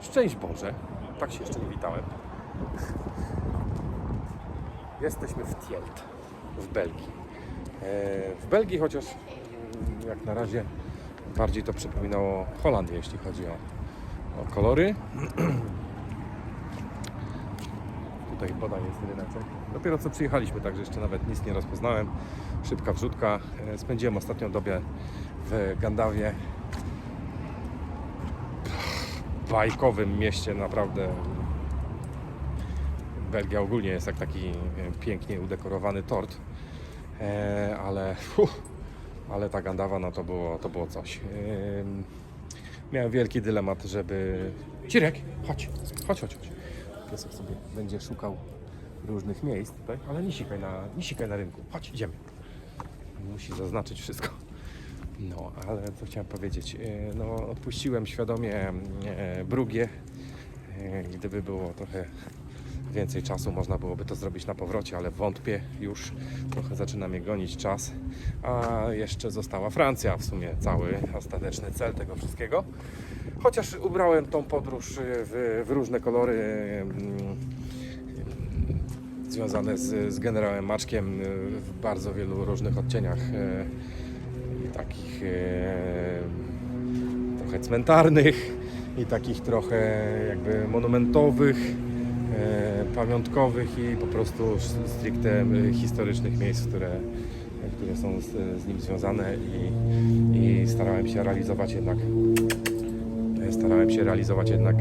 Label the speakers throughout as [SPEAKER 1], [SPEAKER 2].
[SPEAKER 1] Szczęść Boże. Tak się jeszcze nie witałem. Jesteśmy w Tielt, w Belgii. E, W Belgii, chociaż mm, jak na razie bardziej to przypominało Holandię, jeśli chodzi o, o kolory. Tutaj podaje jest ryneczek. Dopiero co przyjechaliśmy, także jeszcze nawet nic nie rozpoznałem. Szybka wrzutka. E, Spędziłem ostatnią dobę w Gandawie. Bajkowym mieście, naprawdę. Belgia ogólnie jest jak taki pięknie udekorowany tort. E, ale, uff, ale ta Gandawa no to było, to było coś. Em, Miałem wielki dylemat, żeby... Cirek, chodź, chodź, chodź, chodź. Piesek sobie będzie szukał różnych miejsc tutaj, ale nie sikaj na, nie sikaj na rynku. Chodź, idziemy. Musi zaznaczyć wszystko. No, ale co chciałem powiedzieć, e, no odpuściłem świadomie e, Brugie. E, Gdyby było trochę więcej czasu, można byłoby to zrobić na powrocie, ale wątpię już. Trochę zaczyna mnie gonić czas. A jeszcze została Francja, w sumie cały ostateczny cel tego wszystkiego. Chociaż ubrałem tą podróż w, w różne kolory mm, związane z, z generałem Maczkiem w bardzo wielu różnych odcieniach. Takich e, trochę cmentarnych i takich trochę jakby monumentowych, e, pamiątkowych i po prostu stricte e, historycznych miejsc, które, które są z, z nim związane i, i starałem się realizować jednak starałem się realizować jednak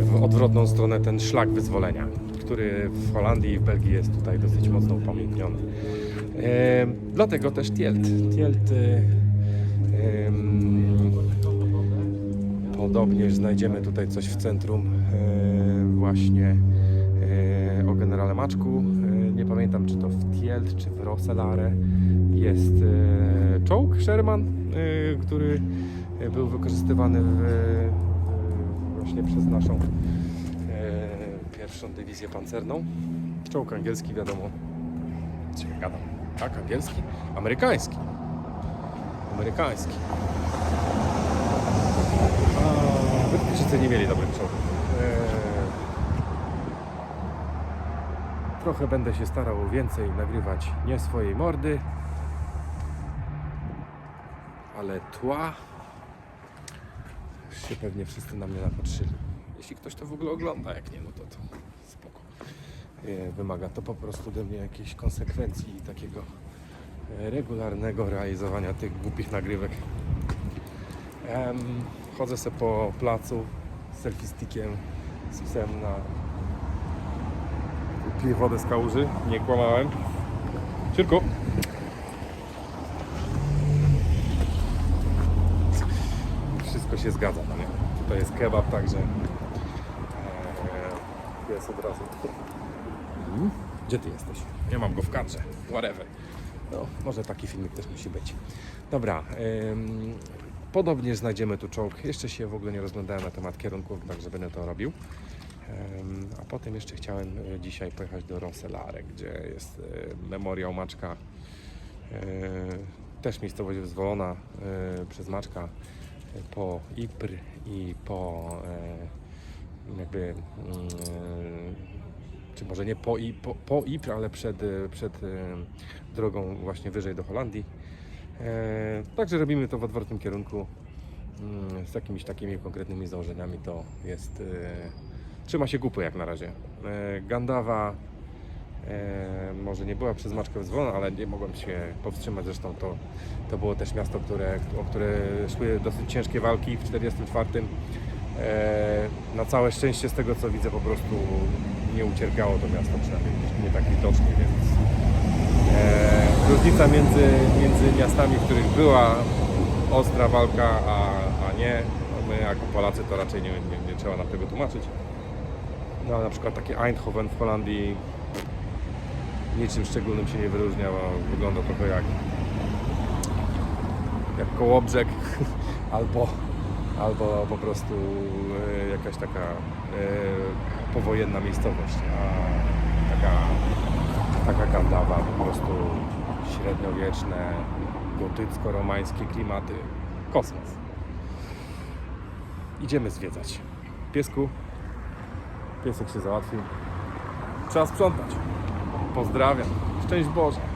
[SPEAKER 1] w odwrotną stronę ten szlak wyzwolenia, który w Holandii i w Belgii jest tutaj dosyć mocno upamiętniony. E, dlatego też Tielt. Tielt e, podobnież znajdziemy tutaj coś w centrum e, właśnie e, o generale Maczku. E, nie pamiętam czy to w Tielt czy w Roselare jest e, czołg Sherman, e, który e, był wykorzystywany w, w, właśnie przez naszą e, pierwszą dywizję pancerną. Czołg angielski wiadomo. Co gadam? Tak, angielski? Amerykański. Amerykański. Brytyjczycy nie mieli dobrych czołgów. Eee, Trochę będę się starał więcej nagrywać nie swojej mordy, ale tła. Już się pewnie wszyscy na mnie napatrzyli. Jeśli ktoś to w ogóle ogląda, jak nie, no to to. E, Wymaga to po prostu ode mnie jakiejś konsekwencji i takiego e, regularnego realizowania tych głupich nagrywek. Chodzę sobie po placu z selfie stickiem, z psem na piję wodę z kałuży, nie kłamałem. Cyrku. Wszystko się zgadza, no nie? Tutaj jest kebab, także eee, jest od razu. Mhm. Gdzie ty jesteś? Nie mam go w kadrze. Whatever. No, może taki filmik też musi być. Dobra. em, podobnie znajdziemy tu czołg. Jeszcze się w ogóle nie rozglądałem na temat kierunków, także będę to robił. Em, A potem jeszcze chciałem e, dzisiaj pojechać do Roselare, gdzie jest e, memoriał Maczka. E, Też miejscowość wyzwolona e, przez Maczka po Ypr i po e, jakby mm, czy może nie po, I- po, po ale przed, e, przed e, drogą właśnie wyżej do Holandii. E, Także robimy to w odwrotnym kierunku mm, z jakimiś takimi konkretnymi założeniami. To jest trzyma się kupy jak na razie. Gandawa może nie była przez Maczkę wyzwolona, ale nie mogłem się powstrzymać. Zresztą to, to było też miasto, które, o które szły dosyć ciężkie walki w 1944. E, na całe szczęście z tego co widzę po prostu nie ucierpiało to miasto, przynajmniej nie tak widocznie, więc e, różnica między, między miastami, w których była ostra walka, a, a nie, no my jako Polacy to raczej nie, nie, nie trzeba nam tego tłumaczyć. No na przykład takie Eindhoven w Holandii niczym szczególnym się nie wyróżniał, a wygląda trochę jak jak Kołobrzeg albo, albo po prostu e, jakaś taka e, powojenna miejscowość, a taka, taka Gandawa po prostu średniowieczne, gotycko-romańskie klimaty, kosmos. Idziemy zwiedzać. piesku. Piesek się załatwił. Trzeba sprzątać. Pozdrawiam. Szczęść Boże.